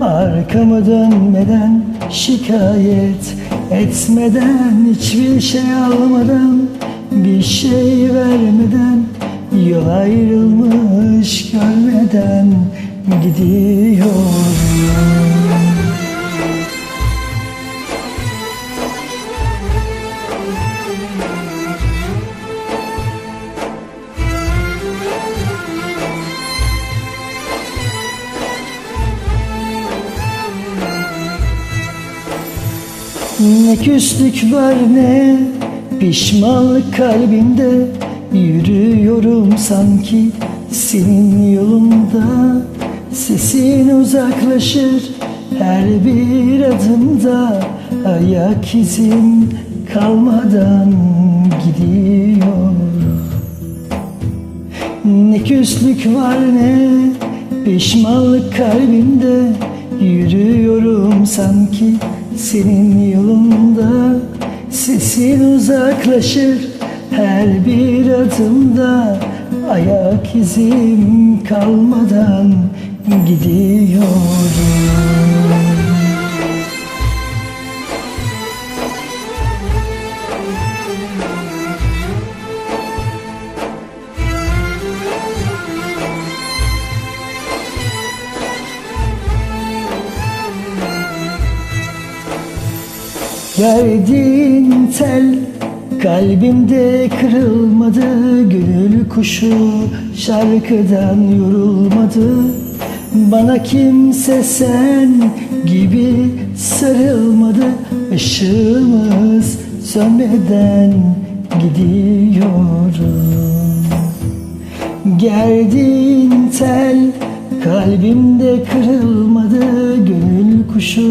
Arkamı dönmeden şikayet etmeden Hiçbir şey almadan bir şey vermeden Yol ayrılmış görmeden gidiyorum Ne küslük var ne pişmanlık kalbimde. Yürüyorum sanki senin yolunda. Sesin uzaklaşır her bir adımda. Ayak izim kalmadan gidiyor. Ne küslük var ne pişmanlık kalbimde. Yürüyorum sanki senin yolunda Sesin uzaklaşır her bir adımda Ayak izim kalmadan gidiyorum Gerdiğin tel kalbimde kırılmadı Gönül kuşu şarkıdan yorulmadı. Bana kimse sen gibi sarılmadı Işığımız sönmeden gidiyorum Gerdiğin tel kalbimde kırılmadı Gönül kuşu